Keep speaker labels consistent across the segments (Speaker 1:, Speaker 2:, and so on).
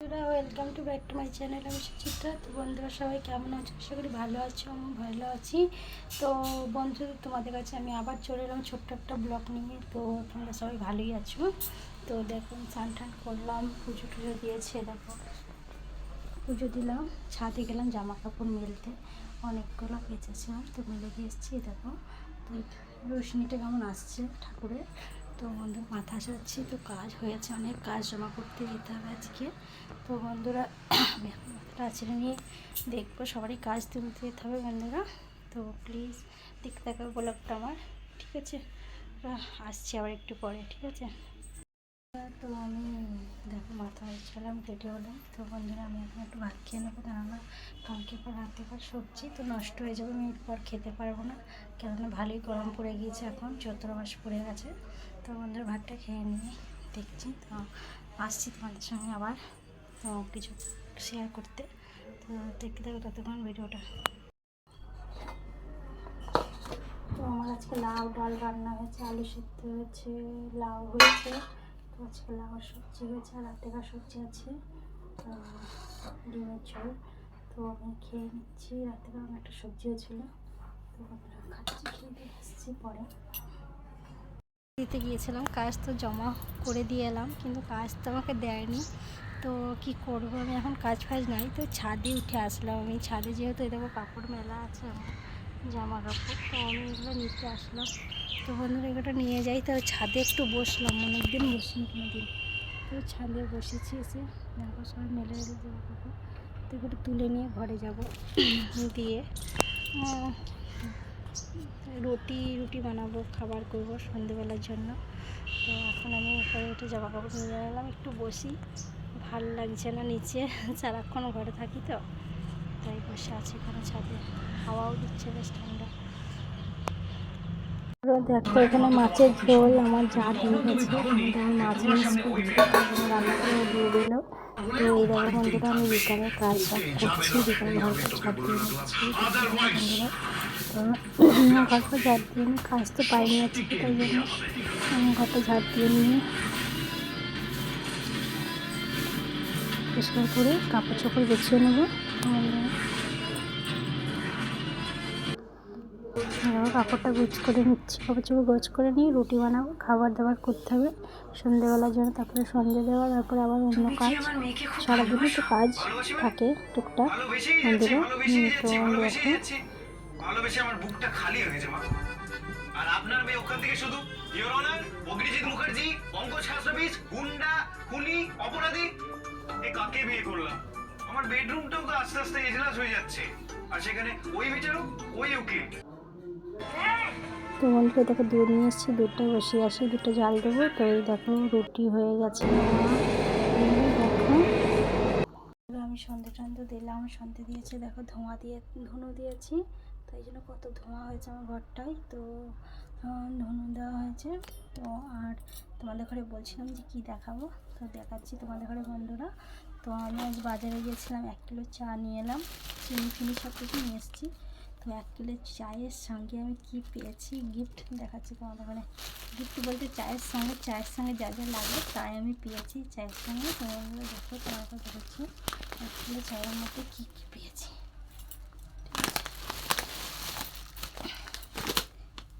Speaker 1: Welcome to back to my channel আমি সুচিত্রা। তো বন্ধুরা, সবাই কেমন আছো? আশা করি ভালো আছো আমি ভালো আছি। তো বন্ধু তোমাদের কাছে আমি আবার চলে এলাম ছোট্ট একটা ব্লগ নিয়ে। তো তোমরা সবাই ভালোই আছো? তো দেখো স্নান টান করলাম, পুজো টুজো দিয়েছে, দেখো। পুজো দিলাম, ছাদে গেলাম জামা কাপড় মেলতে। অনেকগুলো কেচেছিলাম, তো মেলে দিয়ে এসেছি, দেখো। তো রোশনিটা কেমন আসছে ঠাকুরের? তো বন্ধু, মাথা সারছি, তো কাজ হয়েছে, অনেক কাজ জমা করতে যেতে হবে আজকে। তো বন্ধুরা মাথাটা ছেড়ে নিয়ে দেখব, সবারই কাজ তুলতে যেতে হবে বন্ধুরা। তো প্লিজ দেখতে থাকো ব্লগটা আমার, ঠিক আছে? আসছি আবার একটু পরে, ঠিক আছে? তো আমি, দেখো, মাথা ছিলাম কেটে হলাম। তো বন্ধুরা, আমি এখন একটু ভাত খেয়ে নেব, কেননা কালকে পর রাতে পর সবজি, তো নষ্ট হয়ে যাবে, আমি এরপর খেতে পারব না। কেননা ভালোই গরম পড়ে গিয়েছে এখন চৈত্র মাস পড়ে গেছে। তো বন্ধুর ভাতটা খেয়ে নিয়ে দেখছি। তো আসছি তোমাদের সঙ্গে আবার, তো কিছু শেয়ার করতে। তো দেখতে থাকো ততক্ষণ ভিডিওটা। তো আমার আজকে লাউ, ডাল রান্না হয়েছে, আলু সিদ্ধ হয়েছে, লাউ হয়েছে। তো আজকে লাউ সবজি হয়েছে আর রাতেকার সবজি আছে। তো ডিমের ঝোল। তো আমি খেয়ে নিচ্ছি। রাতেকার একটা সবজিও ছিল। তো খাচ্ছি, খেয়ে দিয়ে আসছি পরে। দিতে গিয়েছিলাম, কাজ তো জমা করে দিয়ে এলাম, কিন্তু কাজ তো আমাকে দেয়নি। তো কি করব? আমি এখন কাজ ফাজ নাই, তো ছাদে উঠে আসলাম আমি। ছাদে যেহেতু এই দেখো কাপড় মেলা আছে আমার, জামা কাপড়, তো আমি এগুলো নিতে আসলাম। তো বন্ধুরা এগুলো নিয়ে যাই, তো ছাদে একটু বসলাম অনেক দিন বসিনি কোনো দিন তো ছাদে বসেছি এসে, দেখো সবাই মেলে মেলে জামা কাপড়, তো এগুলো তুলে নিয়ে ঘরে যাব, দিয়ে রুটি রুটি বানাবো, খাবার করব সন্ধেবেলার জন্য। তো এখন আমি উপরে উঠে জামা কাপড় নিয়ে এলাম একটু বসি। ভালো লাগছে না নিচে, সারাক্ষণ ঘরে থাকি তো। তাই বসে আছি এখানে ছাদে। হাওয়াও দিচ্ছে বেশ ঠান্ডা। দেখো, এখানে মাছের ঝোল, আমার যা দিয়ে গেছে মাছ রান্না করে দিয়ে দিল। তো এই দেখো বন্ধুরা, আমি বিকালে কাজ করছি, বিকালে ঘরটা দিয়ে নিচ্ছি ঘরটা ঝাড় দিয়ে নিই কাজ তো পাইনি আজকে, তাই জন্য আমি ঘরটা ঝাড় দিয়ে নিয়ে পরিষ্কার করে কাপড় চোপড় গুছিয়ে নেব। কাপড়টা গোছ করে নিচ্ছি। কাপড় চোপড় গোছ করে নিয়ে রুটি বানাবো খাবার দাবার করতে হবে। সন্ধেবেলার জন্য তারপরে সন্ধে দেওয়া তারপরে আবার অন্য কাজ। সারাদিনই তো কাজ থাকে টুকটাক। মন্দিরে তো
Speaker 2: ভালোবেসে আমার বুকটা খালি হয়ে গেছে আর আপনার মেয়ে ওখান থেকে শুধু ইওর অনার অগ্নিজিৎ মুখার্জি পঙ্কজ খাসরবিজ গুন্ডা খুনি অপরাধী। এ কাকে বিয়ে করলাম? আমার বেডরুমটাও তো আস্তে আস্তে এজলাস হয়ে যাচ্ছে। আর সেখানে ওই বিচারক ওই উকিল।
Speaker 1: তো বন্ধুরা দেখো দুধ নিয়ে এসেছি, দুধটা বসিয়ে আসি, দুধটা জাল দেবো। তো এই দেখো রুটি হয়ে গেছে দেখো। আমি সন্ধে টন্ধে দিলাম, সন্ধে দিয়েছে, দেখো ধোঁয়া দিয়ে, ধুনো দিয়েছি। তাই জন্য কত ধোঁয়া হয়েছে আমার ঘরটায়। তো ধুনো দেওয়া হয়েছে। তো আর তোমাদের ঘরে বলছিলাম যে কি দেখাবো? তো দেখাচ্ছি তোমাদের ঘরে বন্ধুরা। তো আমি আজ বাজারে গিয়েছিলাম, এক কিলো চা নিয়ে এলাম। চিনি ফিনি সব কিছু নিয়ে এসেছি। তো এক কিলো চায়ের সঙ্গে আমি কি পেয়েছি? গিফট দেখাচ্ছি তোমাদের মানে গিফট বলতে চায়ের সঙ্গে চায়ের সঙ্গে যা যা লাগে তাই আমি পেয়েছি। চায়ের সঙ্গে তোমাদের দেখো, তোমাদের দেখেছি এক কিলো চায়ের মধ্যে কী কী পেয়েছি?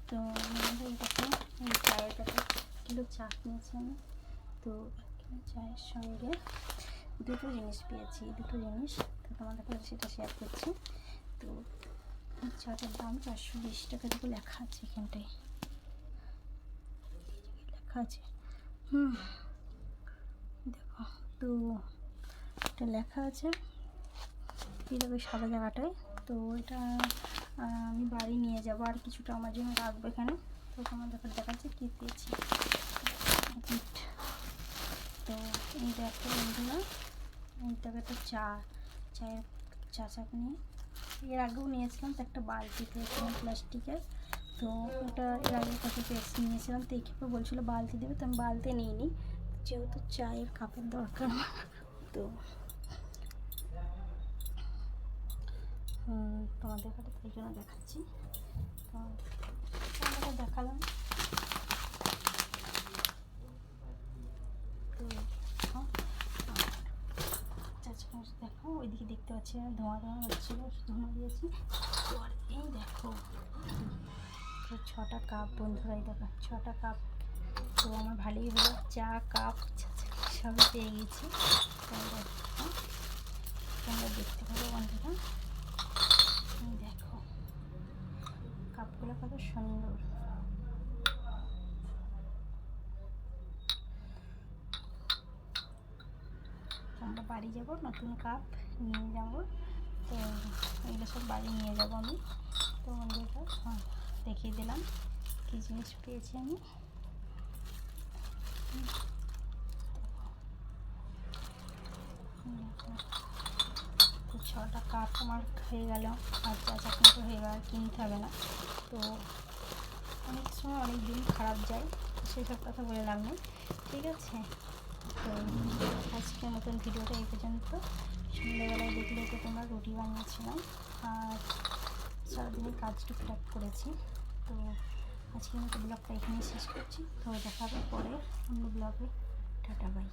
Speaker 1: তো দেখো চায়ের প্যাকেট, কিলো চা কিনেছি আমি। তো এক কিলো চায়ের সঙ্গে দুটো জিনিস পেয়েছি, দুটো জিনিস। তো তোমাদের কাছে সেটা শেয়ার করছি। তো এই চাটার দাম চারশো বিশ টাকা থেকে লেখা আছে এখানটায়। লেখা আছে। হুম, দেখো, তো এটা লেখা আছে। এই দেখো এই সাদা জায়গাটায়। তো এটা আমি বাড়ি নিয়ে যাব, আর কিছুটা আমার জন্য রাখব এখানে। তো তোমাদের দেখাচ্ছে কী পেয়েছি। তো এই দেখো বন্ধুরা, এই দেখো একটা চা, চায়ের, চা চাকনি এর আগেও নিয়েছিলাম, তো একটা বালতি পেয়েছিলাম প্লাস্টিকের তো ওটা এর আগে কাছে পেস নিয়েছিলাম, তো বলছিল বলছিলো বালতি দেবে, তো আমি বালতি নিইনি। যেহেতু চায়ের কাপের দরকার। তো তোমাদের কাছে তাই জন্য দেখাচ্ছি। তো তোমাদের দেখালাম তো দেখো, আর ওইদিকে দেখতে পাচ্ছি না, ধোঁয়া ধোঁয়া হচ্ছিল ধোঁয়া দিয়েছি। তো আর এই দেখো ছটা কাপ বন্ধুরা, এই দেখো, ছটা কাপ। তো আমার ভালোই হলো, চা, কাপ সবই পেয়ে গেছি। তোমরা দেখতে পারো বন্ধুরা। দেখো, কাপগুলো কত সুন্দর। আমরা বাড়ি যাব, নতুন কাপ। নিয়ে যাব। তো এগুলো সব বাড়ি নিয়ে যাব আমি। তো বন্ধুরা হ্যাঁ, দেখিয়ে দিলাম কী জিনিস পেয়েছি আমি। তো ছটা কাপ আমার হয়ে গেল। আর চা চাকনিটা হয়ে গেল কিনতে হবে না। তো অনেক সময় অনেক দিন খারাপ যায় সেসব কথা বলে লাভ ঠিক আছে? তো আজকের মতন ভিডিওটা এই পর্যন্ত। সন্ধ্যেবেলায় দেখলে তো তোমরা রুটি বানিয়েছিলাম আর সারাদিনের কাজ টুকটাক করেছি। তো আজকে আমি তো ব্লগটা এখানেই শেষ করছি। তো দেখাবে পরে অন্য ব্লগে। Tata, bye.